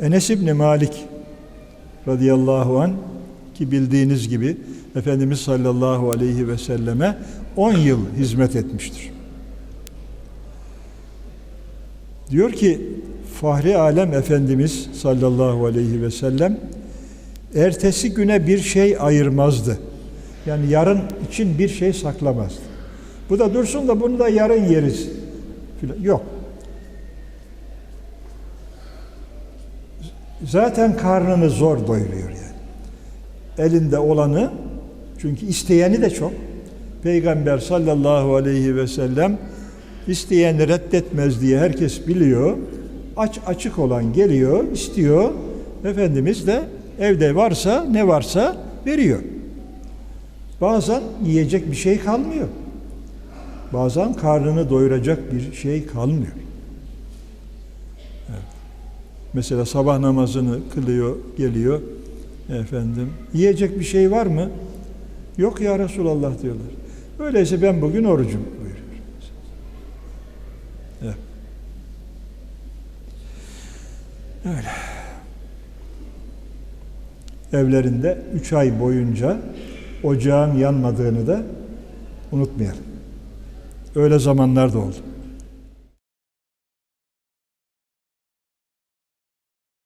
Enes İbni Malik radıyallahu an ki bildiğiniz gibi Efendimiz sallallahu aleyhi ve selleme 10 yıl hizmet etmiştir. Diyor ki Fahri Alem Efendimiz sallallahu aleyhi ve sellem ertesi güne bir şey ayırmazdı. Yani yarın için bir şey saklamazdı. Bu da dursun da bunu da yarın yeriz. Yok. Zaten karnını zor doyuruyor yani. Elinde olanı çünkü isteyeni de çok. Peygamber sallallahu aleyhi ve sellem isteyeni reddetmez diye herkes biliyor. Aç açık olan geliyor, istiyor. Efendimiz de evde varsa ne varsa veriyor. Bazen yiyecek bir şey kalmıyor. Bazen karnını doyuracak bir şey kalmıyor. Mesela sabah namazını kılıyor, geliyor. Efendim, yiyecek bir şey var mı? Yok ya Resulallah diyorlar. Öyleyse ben bugün orucum buyuruyor. Evet. Öyle. Evlerinde üç ay boyunca ocağın yanmadığını da unutmayalım. Öyle zamanlar da oldu.